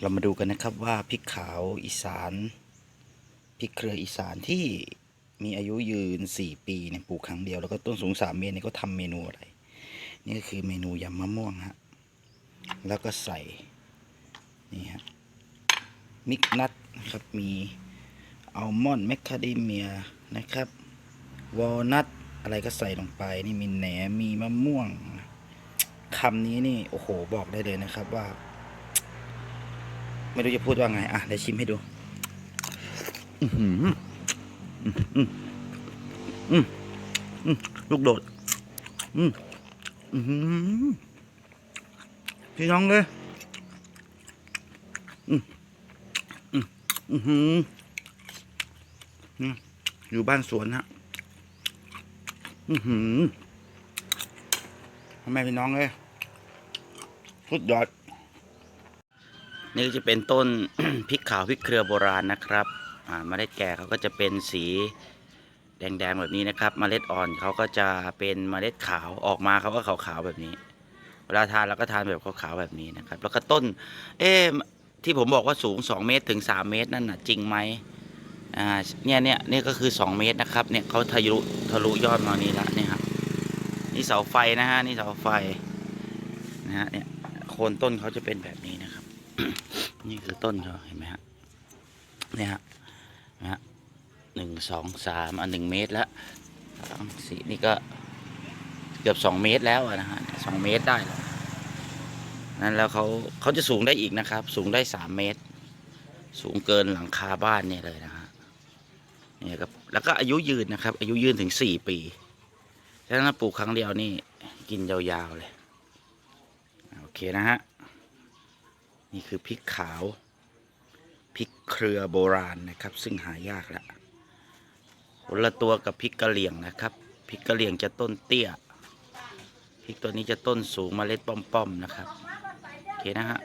เรามาดูกันนะครับว่าพริกขาวอีสานพริกเครืออีสานที่มีอายุยืน 4 ปีเนี่ยปลูกครั้งเดียวแล้วก็ต้นสูง 3 เมตรเนี่ยก็ทำเมนูอะไร นี่ก็คือเมนูยำมะม่วงฮะแล้วก็ใส่นี่ฮะมิกนัทนะครับมีอัลมอนด์แมคคาเดเมียนะครับวอลนัทอะไรก็ใส่ลงไปนี่มีแหนมีมะม่วงคำนี้นี่โอ้โหบอกได้เลยนะครับว่า ไม่รู้จะพูดว่าไง อะเดี๋ยวชิมให้ดู ลูกโดดพี่น้องเลยอยู่บ้านสวนฮะอือหือพ่อแม่พี่น้องเลยสุดยอด นี่ก็จะเป็นต้น พริกขาวพริกเครือโบราณนะครับอ่าเมล็ดแก่เขาก็จะเป็นสีแดงๆแบบนี้นะครับมเมล็ดอ่อนเขาก็จะเป็นมเมล็ดขาวออกมาเขาก็ขาวๆแบบนี้ เวลาทานเราก็ทานแบบขาวๆแบบนี้นะครับ แล้วก็ต้น เอ๊ที่ผมบอกว่าสูง 2 เมตรถึง 3 เมตรนั่นน่ะจริงไหมอ่าเนี่ยเนี่ยนี่ก็คือ 2 เมตรนะครับเนี่ยเขาทะลุทะลุยอดมานี่ละเนี่ยครับนี่เสาไฟนะฮะนี่เสาไฟนะฮะเนี่ยโคนต้นเขาจะเป็นแบบนี้นะครับ นี่คือต้นเขาเห็นไหมฮะเนี่ยฮะนะฮะหนึ่งสองสามอันหนึ่งเมตรแล้วสามสี่นี่ก็เกือบสองเมตรแล้วนะฮะสองเมตรได้แล้วนั้นแล้วเขาเขาจะสูงได้อีกนะครับ สูงได้สามเมตร สูงเกินหลังคาบ้านเนี่ยเลยนะฮะเนี่ยครับแล้วก็อายุยืนนะครับ อายุยืนถึงสี่ปีฉะนั้นปลูกครั้งเดียวนี่กินยาวๆเลย โอเคนะฮะ นี่คือพริกขาว พริกเครือโบราณนะครับ ซึ่งหายากแล้วคนละตัวกับพริกกะเหลี่ยงนะครับ พริกกะเหลี่ยงจะต้นเตี้ย พริกตัวนี้จะต้นสูงเมล็ดป้อมๆนะครับ โอเคนะฮะ